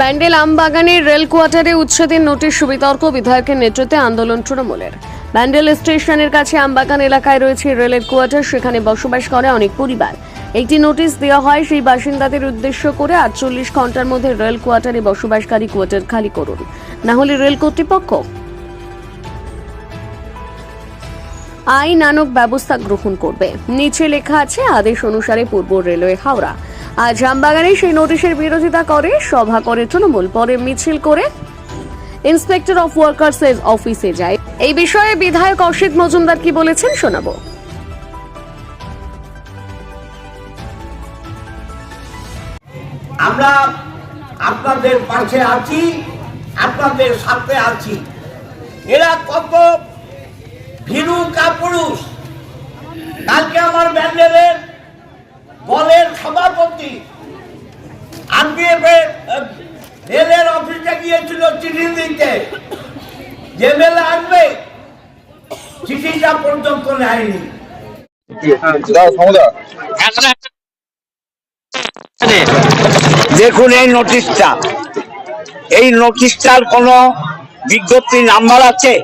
Bandel আমবাগানের rail কোয়ার্টারে উচ্ছেদের notice বিতর্ক বিধায়কের নেতৃত্বে আন্দোলন তৃণমূলের। ব্যান্ডেল স্টেশনের কাছে আমবাগান এলাকায় রয়েছে রেলের কোয়ার্টার, সেখানে বসবাস করে অনেক পরিবার। একটি নোটিশ দেওয়া হয়, সেই বাসিন্দাদের উদ্দেশ্য করে আটচল্লিশ ঘণ্টার মধ্যে রেল কোয়ার্টারে বসবাসকারী কোয়ার্টার খালি করুন। না হলে রেল কর্তৃপক্ষ আইনানক ব্যবস্থা গ্রহণ করবে। নিচে লেখা আছে, আদেশ অনুসারে পূর্ব রেলওয়ে হাওড়া। আজ আমবাগানে সেই নোটিশের বিরোধিতা করে, সভা করে তৃণমূল, পরে মিছিল করে ইন্সপেক্টর অফ ওয়ার্কার্স এর অফিসে যায়। এই বিষয়ে বিধায়ক অসিত মজুমদার কি বলেছেন শোনাবো। আমরা আপনাদের পাশে আছি, আপনাদের সাথে আছি। এরা কত ভীরু কাপুরুষ। কালকে আমার ব্যান্ডেলের দলের সভাপতি আরপিএফ রেলের অফিসে চিঠিটা পর্যন্ত নেয়নি। দেখুন এই নোটিশটা। এই নোটিশটার কোনো বিজ্ঞপ্তি নাম্বার আছে?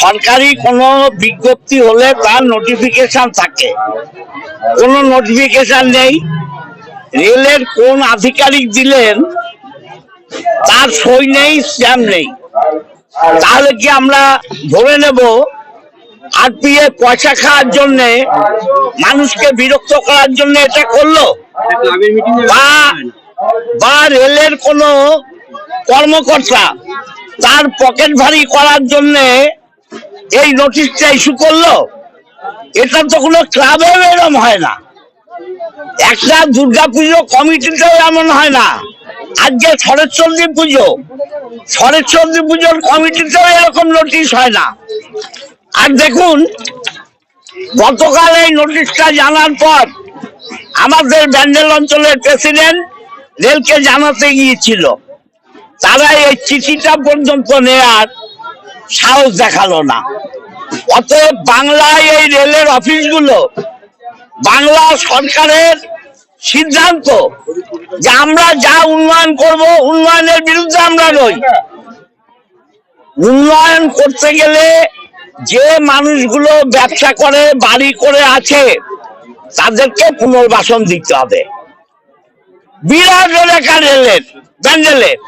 সরকারি কোনো বিজ্ঞপ্তি হলে তার নোটিফিকেশন থাকে। কোনো নোটিফিকেশন নেই। রেলের কোন আধিকারিক দিলেন তার সই নেই স্ট্যাম্প নেই। তাহলে কি আমরা ধরে নেব আরপিএফ পয়সা খাওয়ার জন্য, মানুষকে বিরক্ত করার জন্য এটা করল? বা বা রেলের কোন কর্মকর্তা তার পকেট ভারী করার জন্য এই নোটিশটা ইস্যু করল? এটা তো কোনো ক্লাবে এরম হয় না। একটা দুর্গাপুজো কমিটিতেও এমন হয় না। আজকে শরৎচন্দ্রী পুজো। শরৎচন্দ্রী পুজোর কমিটিতেও এরকম নোটিশ হয় না। আর দেখুন, গতকাল এই নোটিশটা জানার পর আমাদের ব্যান্ডেল অঞ্চলের প্রেসিডেন্ট রেলকে জানাতে গিয়েছিল। তারা এই চিঠিটা পর্যন্ত নেয়ার সাহস দেখাল না। অতএব বাংলায় এই রেলের অফিসগুলো বাংলা সরকারের সিদ্ধান্ত যে আমরা যা উন্নয়ন করব, উন্নয়নের বিরুদ্ধে আমরা নই। উন্নয়ন করতে গেলে যে মানুষগুলো ব্যবসা করে, বাড়ি করে আছে, তাদেরকে পুনর্বাসন দিতে হবে। বিরাট এলাকা রেলের ব্যান্ডেলের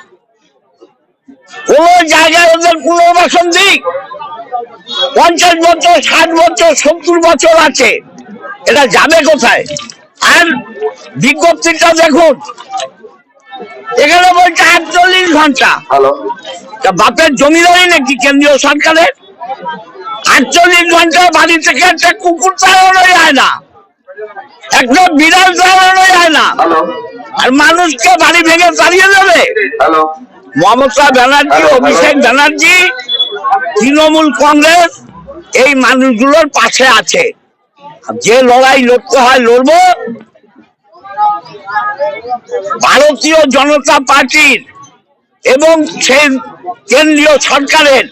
কোন জায়গায় ওদের পুনর্বাসন দিক। পঞ্চাশ বছর, ষাট বছর, সত্তর বছর আছে। এটা যাবে কোথায়? আর বিজ্ঞপ্তিটা দেখুন। এখানে বলছে আটচল্লিশ ঘণ্টা। তা বাপের জমিদারি নাকি কেন্দ্রীয় সরকারের? আটচল্লিশ ঘণ্টা বাড়ি থেকে একটা কুকুর তাড়ানো যায় না। একটা বিড়াল তাড়ানো যায় না। আর মানুষকে বাড়ি ভেঙে তাড়িয়ে দেবে। মমতা ব্যানার্জি অভিষেক ব্যানার্জি তৃণমূল কংগ্রেস এই মানুষগুলোর পাশে আছে। যে লড়াই লড়তে হয় লড়বো ভারতীয় জনতা পার্টির এবং কেন্দ্রীয় সরকারের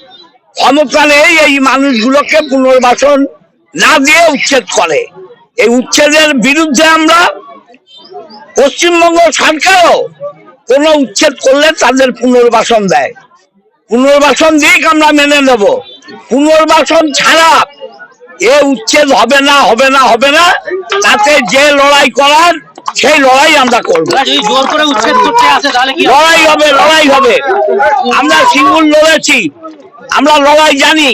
ক্ষমতা নেই এই মানুষগুলোকে পুনর্বাসন না দিয়ে উচ্ছেদ করে। এই উচ্ছেদের বিরুদ্ধে আমরা পশ্চিমবঙ্গ সরকারও কোনো উচ্ছেদ করলে তাদের পুনর্বাসন দেয়। পুনর্বাসন দিক আমরা মেনে নেব। পুনর্বাসন ছাড়া এ উচ্ছেদ হবে না হবে না হবে না। তাতে যে লড়াই করার সেই লড়াই আমরা করব। জোর করে উচ্ছেদ করতে আসে তাহলে কি লড়াই হবে লড়াই হবে। আমরা সিঙ্গুর লড়েছি। আমরা লড়াই জানি।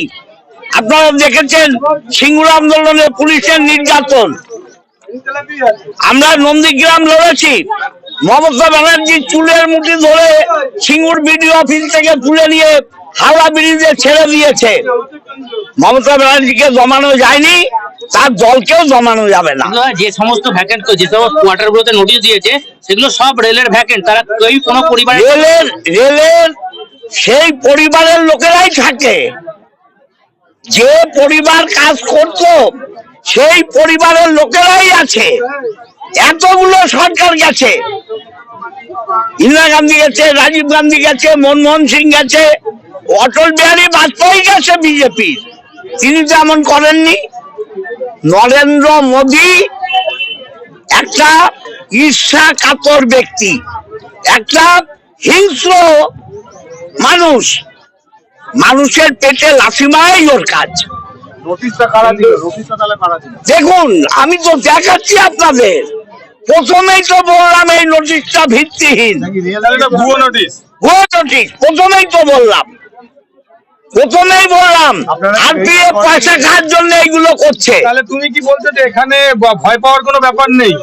আপনারা দেখেছেন সিঙ্গুর আন্দোলনে পুলিশের নির্যাতন। আমরা নন্দীগ্রাম লড়েছি। মমতা ব্যানার্জি চুলের মুঠি ধরে সিঙ্গুর বিডিও অফিস থেকে তুলে নিয়ে হাওড়া ব্রিজে ছেড়ে দিয়েছে। মমতা ব্যানার্জিকে জমানো যায়নি তার দলকেও জমানো যাবে না। যে সমস্ত ভ্যাকেন্ট যে সমস্ত কোয়ার্টার গুলোতে নোটিশ দিয়েছে সেগুলো সব রেলের ভ্যাকেন্ট তারা কেউ কোনো পরিবারে রেলের রেলের সেই পরিবারের লোকেরাই থাকে। যে পরিবার কাজ করত সেই পরিবারের লোকেরাই আছে। এতগুলো সরকার গেছে। ইন্দিরা গান্ধী গেছে রাজীব গান্ধী গেছে মনমোহন সিং গেছে অটল বিহারী বাজপেয়ী গেছে বিজেপি তিনি তো এমন করেননি নরেন্দ্র মোদী একটা ঈর্ষা কাতর ব্যক্তি একটা হিংস্র মানুষ। মানুষের পেটে লাথি মারাই ওর কাজ। দেখুন আমি তো দেখাচ্ছি আপনাদের। প্রথমেই তো বললাম এই নোটিশটা ভিত্তিহীন। ভুয়ো নোটিশ প্রথমেই তো বললাম। প্রথমেই বললাম আর দিয়ে পয়সা খাওয়ার জন্য এইগুলো করছে? তাহলে তুমি কি বলছো যে এখানে ভয় পাওয়ার কোনো ব্যাপার নেই?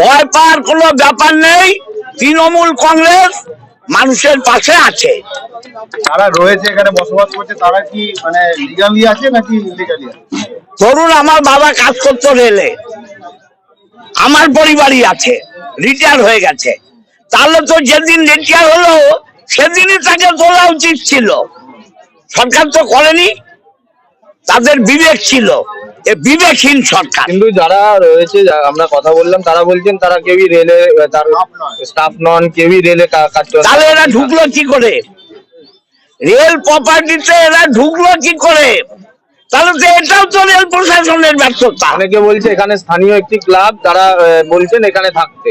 ভয় পাওয়ার কোনো ব্যাপার নেই তৃণমূল কংগ্রেস মানুষের পাশে আছে। যারা রয়েছে এখানে বসবাস করছে তারা কি মানে লিগালি আছে নাকি ইলিগালি আছে? ধরুন আমার বাবা কাজ করতো রেলে আমার পরিবারই আছে রিটায়ার হয়ে গেছে। তাহলে তো যেদিন রিটায়ার হলো সেদিনই তাকে তোলা উচিত ছিল। সরকার তো করেনি তাদের বিবেক ছিল। এ বিবেকহীন সরকার। কিন্তু যারা রয়েছে আমরা কথা বললাম তারা বলছেন তারা কেউই রেলে তার স্টাফ নন। কেউই রেলে তাহলে এরা ঢুকলো কি করে? রেল প্রপার্টিতে এরা ঢুকলো কি করে? তাহলে তো এটাও তো রেল প্রশাসনের ব্যর্থতা। অনেকে বলছে এখানে স্থানীয় একটি ক্লাব তারা বলছেন এখানে থাকতে।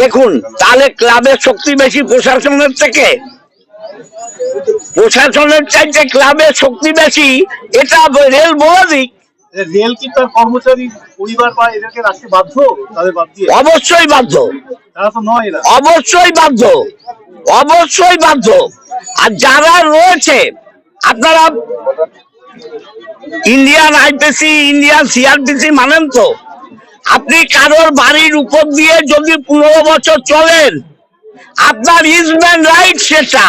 দেখুন তাহলে ক্লাবের শক্তি বেশি প্রশাসনের থেকে? প্রশাসনের চাইতে ক্লাবের শক্তি বেশি এটা রেল বলে রেল কি তার কর্মচারী পরিবার বা এদেরকে রাখতে বাধ্য? তাদের বাদ দিয়ে? অবশ্যই বাধ্য। তারা তো নয় এরা। অবশ্যই বাধ্য। অবশ্যই বাধ্য। আর যারা রয়েছে আপনারা ইন্ডিয়ান আইপিসি ইন্ডিয়ান সিআরপিসি মানেন তো? আপনি কারোর বাড়ির উপর দিয়ে যদি পনেরো বছর চলেন আপনার ইজম্যান রাইট সেটা।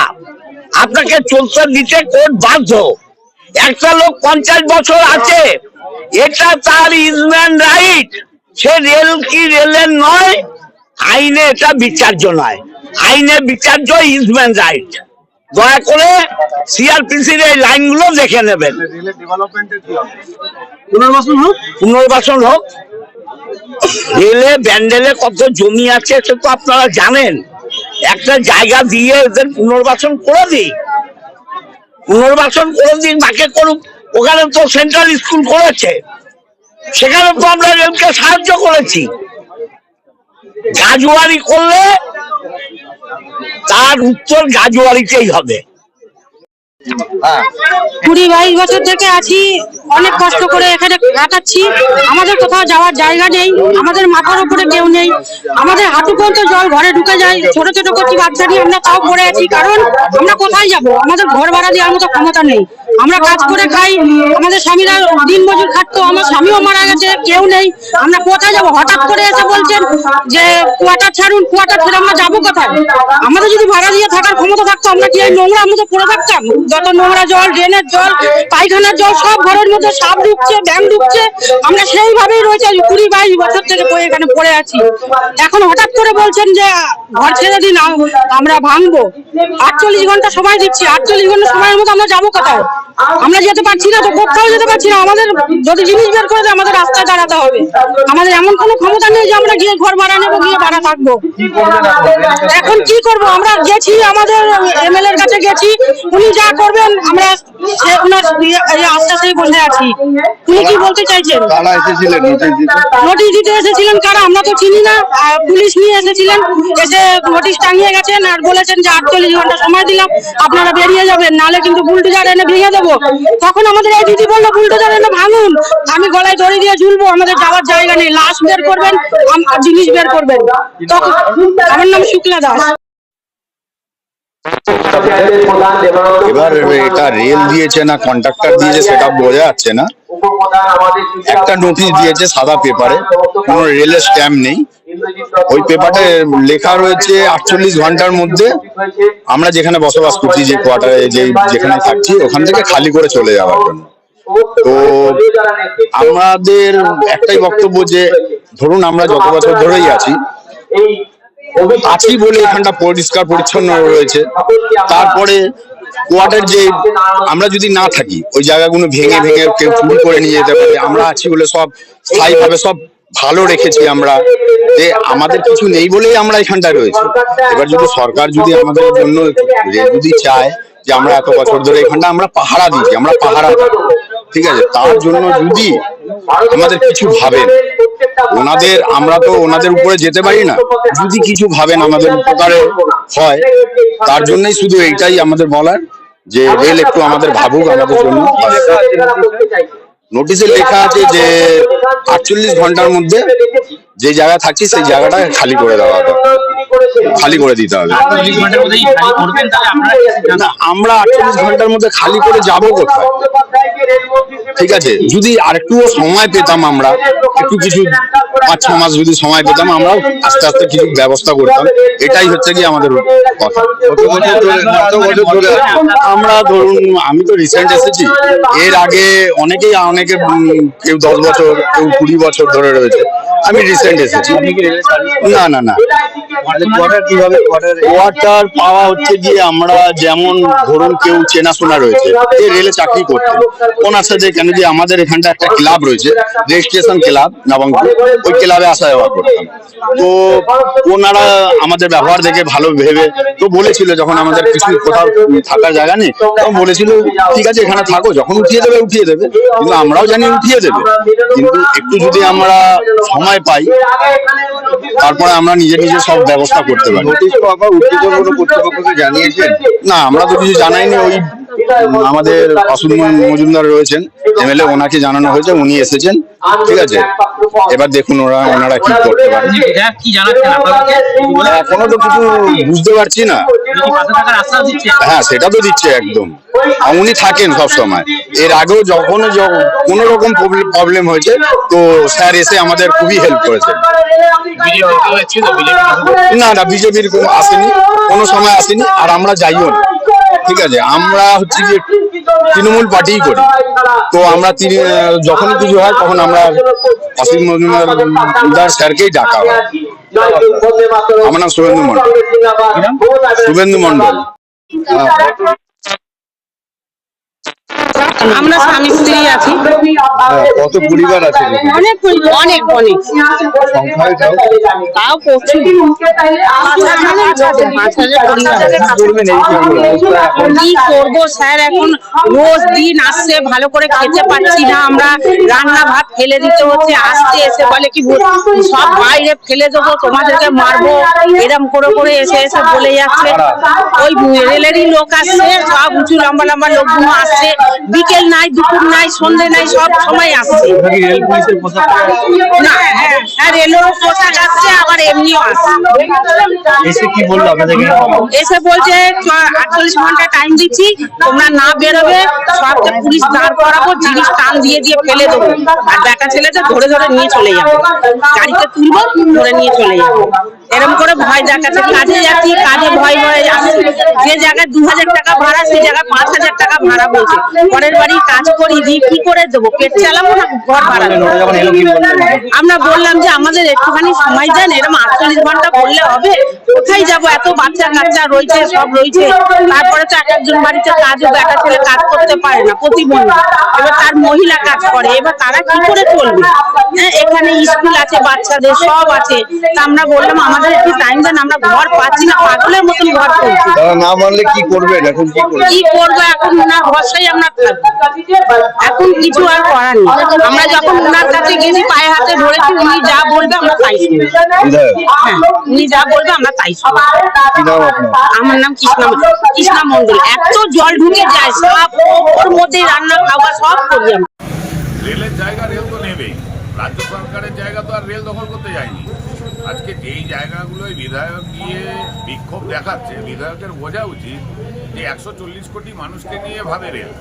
আপনাকে চলতে দিতে কোর্ট বাধ্য। একটা লোক পঞ্চাশ বছর আছে। এটা তার ইজম্যান রাইট। সে রেল কি রেলের নয়? আইনে এটা বিচার্য নয়। আইনে বিচার্য ইজম্যান রাইট। দয়া করে সিআরপিসির এই লাইনগুলো দেখে নেবেন। পুনর্বাসন হোক? পুনর্বাসন হোক। রেলে ব্যান্ডেলে কত জমি আছে সে তো আপনারা জানেন। একটা জায়গা দিয়ে এদের পুনর্বাসন করে দিই। পুনর্বাসন করে দিন বাকি করুক। ওখানে তো সেন্ট্রাল স্কুল করেছে। সেখানে তো আমরা এদেরকে সাহায্য করেছি। গাজুয়ারি করলে তার উত্তর গাজুয়ারিতেই হবে। কুড়ি বাইশ বছর থেকে আছি, অনেক কষ্ট করে এখানে কাটাচ্ছি। আমাদের কোথাও যাওয়ার জায়গা নেই, আমাদের মাথার উপরে কেউ নেই। আমাদের হাঁটু পর্যন্ত জল ঘরে ঢুকে যায়, ছোট ছোট করছি বাচ্চা নিয়ে আমরা তাও পড়ে আছি, কারণ আমরা কোথায় যাব? আমাদের ঘর ভাড়া দেওয়ার মতো ক্ষমতা নেই। আমরা কাজ করে খাই। আমাদের স্বামীরা দিন মজুর খাটতো, আমার স্বামীও মারা গেছে, কেউ নেই। আমরা কোথায় যাব? হঠাৎ করে এসে বলছেন যে কোয়াটার ছাড়ুন কোয়াটার ছেড়ে আমরা যাব কোথায়? আমাদের যদি ভাড়া দিয়ে থাকার ক্ষমতা থাকতো, আমরা কি নোংরা মতো পড়ে থাকতাম? যত নোংরা জল, ড্রেনের জল, পায়খানার জল, সব ঘরের মধ্যে সাপ ঢুকছে ব্যাং ঢুকছে। আমরা সেইভাবেই রয়েছে কুড়ি বাইশ বছর থেকে এখানে পড়ে আছি। এখন হঠাৎ করে বলছেন যে, ঘর ছেড়ে দিন আম- আমরা ভাঙবো। আটচল্লিশ ঘণ্টা সময় দিচ্ছি, আটচল্লিশ ঘণ্টা সময়ের মধ্যে আমরা যাব কোথায়? আমরা যেতে পারছি না তো কোথাও যেতে পারছি না। আমাদের যদি জিনিস বের করে আমাদের রাস্তায় দাঁড়াতে হবে। আমাদের এমন কোনো ক্ষমতা নেই যে আমরা গিয়ে ঘর ভাড়া নেব গিয়ে ভাড়া থাকব। এখন কি করব? আমরা গেছি আমাদের এমএলএ এর কাছে গেছি। উনি যা করবেন আমরা ওনার ইয়ে- আশ্বাসেই বসে আছি। উনি কি বলতে চাইছেন? নোটিশ দিতে। এসেছিলেন কারা? আমরা তো চিনি না। আর পুলিশ নিয়ে এসেছিলেন। এসে নোটিশ টাঙিয়ে গেছেন আর বলেছেন যে আটচল্লিশ ঘণ্টা সময় দিলাম। আপনারা বেরিয়ে যাবেন নালে কিন্তু বুলডোজার এনে ভেঙে দেবো। তখন আমাদের এই দিদি বলল, বুলডোজার এনে ভাঙুন। আমি গলায় ধরে দিয়ে ঝুলবো, আমাদের যাওয়ার জায়গা নেই। লাশ বের করবেন জিনিস বের করবেন। তখন আমার নাম শুক্লা দাস। এবার এটা রেল দিয়েছে না কন্ট্রাক্টর দিয়েছে, সেটা বোঝা যাচ্ছে না। একটা নোটিশ দিয়েছে সাদা পেপারে কোনো রেলের স্ট্যাম্প নেই। ওই পেপারে লেখা রয়েছে আটচল্লিশ ঘণ্টার মধ্যে। আমরা যেখানে বসবাস করছি, যে কোয়ার্টারে যে যেখানে থাকছি, ওখান থেকে খালি করে চলে যাওয়ার জন্য। তো আমাদের একটাই বক্তব্য যে, ধরুন আমরা যত বছর ধরেই আছি আছি বলে এখানটা পরিষ্কার, পরিচ্ছন্ন রয়েছে। তারপরে কোয়ার্টার যে আমরা যদি না থাকি, ওই জায়গাগুলো ভেঙে ভেঙে কেউ চুরি করে নিয়ে যেতে পারে। আমরা আছি বলে সব স্থায়ীভাবে সব ভালো রেখেছি আমরা। যে আমাদের কিছু নেই বলেই আমরা এখানটায় রয়েছি। এবার যদি সরকার যদি আমাদের জন্য যদি চায় যে আমরা এত বছর ধরে এখানটা আমরা পাহারা দিয়েছি, আমরা পাহারা। ঠিক আছে? তার জন্য যদি আমাদের কিছু ভাবেন। ওনাদের, আমরা তো ওনাদের উপরে যেতে পারি না। যদি কিছু ভাবেন আমাদের উপকারে হয়, তার জন্যই শুধু এইটাই আমাদের বলার, যে রেল একটু আমাদের ভাবুক আমাদের জন্য। নোটিশে লেখা আছে যে আটচল্লিশ ঘণ্টার মধ্যে যে জায়গা থাকছি সেই জায়গাটা খালি করে দেওয়া হবে। খালি করে দিতে হবে। আমরা আটচল্লিশ ঘণ্টার মধ্যে খালি করে যাব কোথায়? ঠিক আছে। যদি আরেকটুও সময় পেতাম আমরা, একটু কিছু পাঁচ, ছ মাস যদি সময় পেতাম, আমরা আস্তে আস্তে কিছু ব্যবস্থা করতাম। এটাই হচ্ছে কি আমাদের কথা? আমরা ধরুন, আমি তো রিসেন্ট এসেছি। এর আগে অনেকেই, অনেকে কেউ দশ বছর, কেউ কুড়ি বছর ধরে রয়েছে। আমি রিসেন্ট এসেছি। না না না। কোয়ার্টার কোয়ার্টার কোয়ার্টার পাওয়া হচ্ছে গিয়ে আমরা যেমন ধরুন কেউ চেনাশোনা রয়েছে যে রেলে চাকরি করতেন ওনার সাথে কেন যে আমাদের এখানটা একটা ক্লাব রয়েছে রেজিস্ট্রেশন ক্লাব নবঙ্গপুর ওই ক্লাবে আসা যাওয়া করতাম। তো ওনারা আমাদের ব্যবহার দেখে ভালো ভেবে তো বলেছিল যখন আমাদের কিছু কোথাও থাকার জায়গা নেই তখন বলেছিল ঠিক আছে এখানে থাকো যখন উঠিয়ে দেবে উঠিয়ে দেবে। কিন্তু আমরাও জানি উঠিয়ে দেবে। কিন্তু একটু যদি আমরা সময় পাই তারপরে আমরা নিজে নিজে সব ব্যবস্থা করতে পারি। না আমরা তো কিছু জানাইনি ওই আমাদের অসুর মজুমদার রয়েছেন। এমএলএ ওনাকে জানানো হয়েছে উনি এসেছেন ঠিক আছে? এবার দেখুন ওরা ওনারা কি করতে পারে আপনি বিধায়ক কি জানাচ্ছেন আপনাদেরকে এখনও তো কিছু বুঝতে পারছি না। হ্যাঁ সেটা তো দিচ্ছে একদম। উনি থাকেন সব সময় এর আগেও যখন কোনো রকম প্রবলেম হয়েছে তো স্যার এসে আমাদের খুবই হেল্প করেছে। না না বিজেপির কোনো আসেনি। কোনো সময় আসেনি আর আমরা যাইও না। ঠিক আছে, আমরা হচ্ছে যে তৃণমূল পার্টিই করি। তো আমরা যখন কিছু হয়, তখন আমরা অসীম মজুমদার স্যারকেই ডাকা হয়। আমার নাম শুভেন্দু মন্ডল শুভেন্দু মন্ডল আমরা স্বামী স্ত্রী আছি। কত পরিবার আছে অনেক অনেক অনেক। সংখ্যায় যাও। তাও প্রচুর। কি করব স্যার? এখন রোজ দিন আসছে ভালো করে খেতে পাচ্ছি না। আমরা রান্না ভাত ফেলে দিতে হচ্ছে আসতে এসে বলে কি সব বাইরে ফেলে দেবো তোমাদেরকে মারবো। এরম করে করে এসে এসে বলে যাচ্ছে। ওই রেলেরই লোক আসছে সব উঁচু লম্বা লম্বা লোকগুলো আসছে। বিকেল নাই দুপুর নাই সন্ধে নাই সব সময় আসছে? না হ্যাঁ হ্যাঁ রেলেরও পোশাক আসছে আবার এমনিও আসছে। এসে কি বলল আপনাদেরকে এসে বলছে আটচল্লিশ ঘণ্টা টাইম দিচ্ছি তোমরা না বেরোবে সবকে পুলিশ দাঁড় করাবো জিনিস টান দিয়ে দিয়ে ফেলে দেবো। আর বেটা ছেলেকে ধরে ধরে নিয়ে চলে যাব। গাড়িতে তুলবো ধরে নিয়ে চলে যাব। এরকম করে ভয় দেখাচ্ছে, কাজে যাচ্ছি কাজে ভয় ভয়ে যাচ্ছি যে জায়গায় দু হাজার টাকা ভাড়া সেই জায়গায় পাঁচ হাজার টাকা ভাড়া বলছে। পরের বাড়ি কাজ করি দিয়ে কি করে দেবো? পেট চালাবো না, ঘর ভাড়া আমরা বললাম যে আমাদের একটুখানি সময় দেন এরকম আটচল্লিশ ঘণ্টা করলে হবে। কোথায় যাব? এত বাচ্চা কাচ্চা রয়েছে, সব রয়েছে। তারপরে তো এক একজন বাড়িতে কাজও বেটা ছেলে কাজ করতে পারে না, প্রতিবন্ধী। এবার তার মহিলা কাজ করে, এবার তারা কি করে চলবে? হ্যাঁ এখানে স্কুল আছে, বাচ্চাদের সব আছে। তা আমরা বললাম আমাদের একটু টাইম দেন আমরা ঘর পাচ্ছি না পাগলের মতন ঘর করছি। তারা না মানলে কি করবেন এখন কি করবেন কি করব? এখন ওনার ভরসায় আমরা থাকব। এখন কিছু আর করার নেই। আমরা যখন ওনার কাছে গেছি পায়ে হাতে ধরেছি উনি যা বলবে আমরা তাই শুনব। হ্যাঁ উনি যা বলবে আমরা তাই শুনব। কি নাম আপনার? আমার নাম কৃষ্ণা কৃষ্ণা মন্ডল। এত জল ঢুকে যায় সব ওর মধ্যে রান্না খাওয়া সব করি আমরা। রেলের জায়গা রেল তো নেবেই। রাজ্য সরকারের জায়গা তো আর রেল দখল করতে যায়নি। বিধায়ক গিয়ে বিক্ষোভ দেখাচ্ছে, বিধায়কের বোঝা উচিত যে একশো চল্লিশ কোটি মানুষকে নিয়ে ভাবে রেল।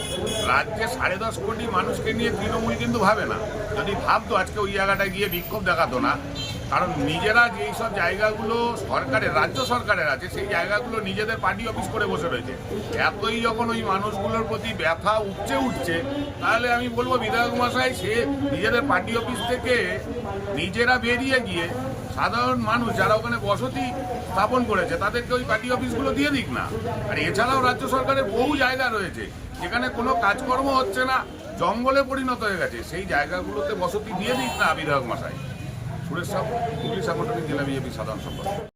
রাজ্যে সাড়ে দশ কোটি মানুষকে নিয়ে তৃণমূল কিন্তু ভাবে না। যদি ভাবতো আজকে ওই জায়গাটায় গিয়ে বিক্ষোভ দেখাতো না, কারণ নিজেরা যেই সব জায়গাগুলো সরকারের, রাজ্য সরকারের আছে, সেই জায়গাগুলো নিজেদের পার্টি অফিস করে বসে রয়েছে। এতই যখন ওই মানুষগুলোর প্রতি ব্যথা উঠছে উঠছে, তাহলে আমি বলব বিধায়ক মশাই সে নিজেদের পার্টি অফিস থেকে নিজেরা বেরিয়ে গিয়ে সাধারণ মানুষ যারা ওখানে বসতি স্থাপন করেছে, তাদেরকে ওই পার্টি অফিসগুলো দিয়ে দিক না। আর এছাড়াও রাজ্য সরকারের বহু জায়গা রয়েছে, যেখানে কোনো কাজকর্ম হচ্ছে না, জঙ্গলে পরিণত হয়ে গেছে। সেই জায়গাগুলোতে বসতি দিয়ে দিক না বিধায়ক মশাই। সুরেশ সাহ, হুগলি সাংগঠনিক জেলা বিজেপি সাধারণ সম্পাদক।